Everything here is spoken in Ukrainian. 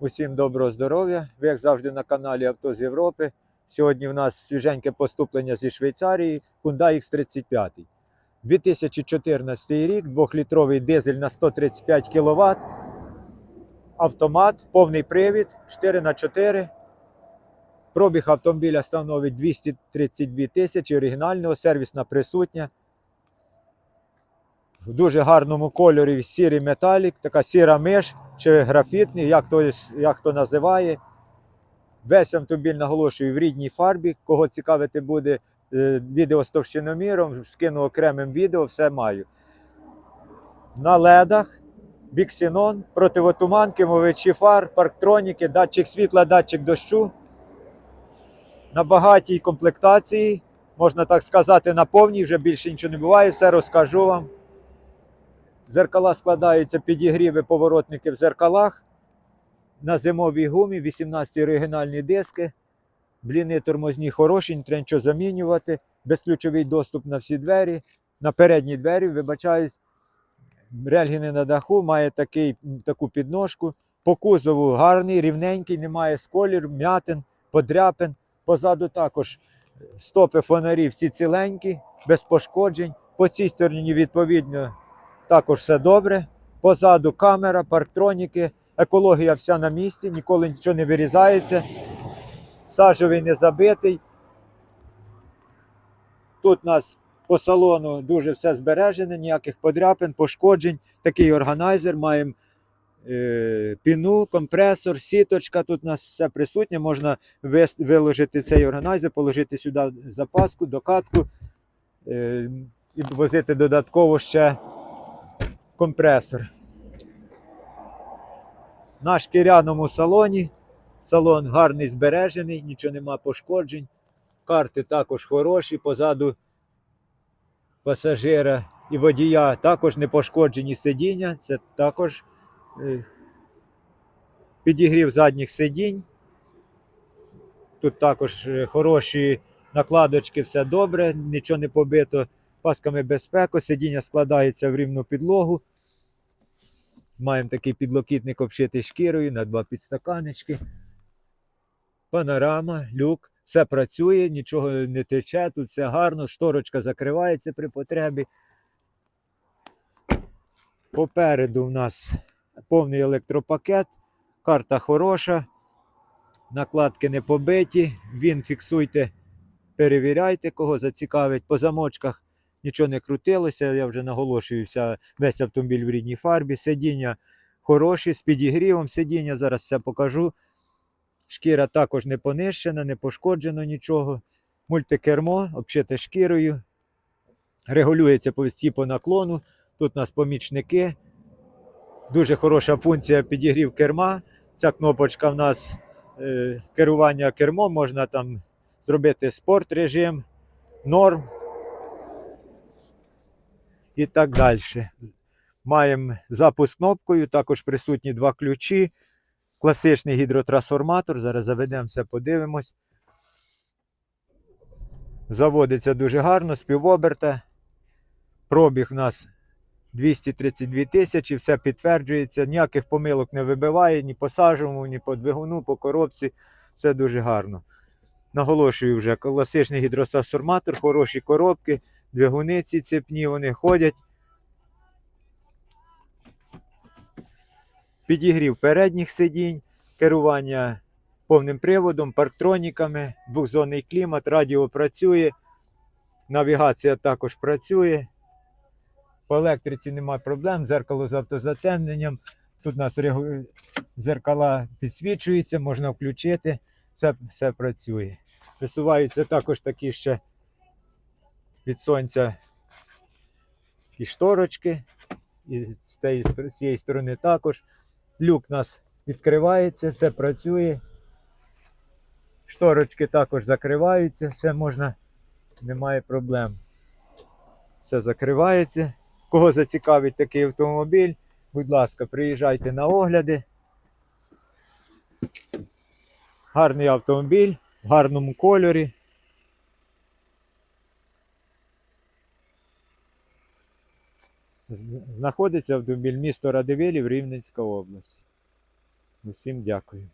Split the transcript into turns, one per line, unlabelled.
Усім доброго здоров'я. Ви, як завжди, на каналі Авто з Європи. Сьогодні в нас свіженьке поступлення зі Швейцарії Hyundai X35. 2014 рік, 2-літровий дизель на 135 кВт. Автомат, повний привід, 4х4. Пробіг автомобіля становить 232 тисячі, оригінального, сервісна присутня. В дуже гарному кольорі сірий металік, така сіра миш чи графітний, як то, як хто називає. Весь автомобіль наголошую в рідній фарбі. Кого цікавити буде е, відео з товщиноміром, скину окремим відео, все маю. На ледах, біксінон, противотуманки, мовичі фар, парктроніки, датчик світла, датчик дощу. На багатій комплектації, можна так сказати, на повній, вже більше нічого не буває, все розкажу вам. Зеркала складаються підігріви поворотники в зеркалах. На зимовій гумі 18 оригінальні диски. Бліни тормозні хороші, не треба нічого замінювати. Безключовий доступ на всі двері. На передні двері, вибачаюсь, рельгіни на даху, має такий, таку підножку. По кузову гарний, рівненький, немає сколір, м'ятин, подряпин. Позаду також стопи фонарі всі ціленькі, без пошкоджень. По цій стороні, відповідно, також все добре. Позаду камера, парктроніки, екологія вся на місці, ніколи нічого не вирізається. Сажовий не забитий. Тут у нас по салону дуже все збережене, ніяких подряпин, пошкоджень. Такий органайзер. Маємо е, піну, компресор, сіточка. Тут у нас все присутнє. Можна виложити цей органайзер, положити сюди запаску, докатку е, і возити додатково ще компресор. На шкіряному салоні. Салон гарний збережений, нічого нема пошкоджень. Карти також хороші. Позаду пасажира і водія також не пошкоджені сидіння. Це також е, підігрів задніх сидінь. Тут також е, хороші накладочки, все добре, нічого не побито пасками безпеки, сидіння складається в рівну підлогу. Маємо такий підлокітник обшитий шкірою на два підстаканечки. Панорама, люк, все працює, нічого не тече, тут все гарно, шторочка закривається при потребі. Попереду в нас повний електропакет, карта хороша, накладки не побиті, він фіксуйте, перевіряйте, кого зацікавить. По замочках нічого не крутилося, я вже наголошую, вся, весь автомобіль в рідній фарбі, сидіння хороші, з підігрівом сидіння, зараз все покажу. Шкіра також не понищена, не пошкоджено нічого. Мультикермо, обшите шкірою. Регулюється по по наклону. Тут у нас помічники. Дуже хороша функція підігрів керма. Ця кнопочка в нас е, керування кермом, можна там зробити спорт режим, норм і так далі. Маємо запуск кнопкою, також присутні два ключі. Класичний гідротрансформатор. Зараз заведемося, подивимось. Заводиться дуже гарно, співоберта. Пробіг у нас 232 тисячі, все підтверджується, ніяких помилок не вибиває ні по сажовому, ні по двигуну, по коробці. Все дуже гарно. Наголошую вже, класичний гідротрансформатор, хороші коробки, двигуни ці цепні, вони ходять. Підігрів передніх сидінь, керування повним приводом, парктроніками, двохзонний клімат, радіо працює, навігація також працює. По електриці немає проблем, дзеркало з автозатемненням. Тут у нас зеркала підсвічуються, можна включити, все, все працює. Висуваються також такі ще від сонця і шторочки, і з цієї сторони також. Люк у нас відкривається, все працює. Шторочки також закриваються, все можна, немає проблем. Все закривається. Кого зацікавить такий автомобіль, будь ласка, приїжджайте на огляди. Гарний автомобіль в гарному кольорі. Знаходиться автомобіль місто Радивилів, Рівненська область. Усім дякую.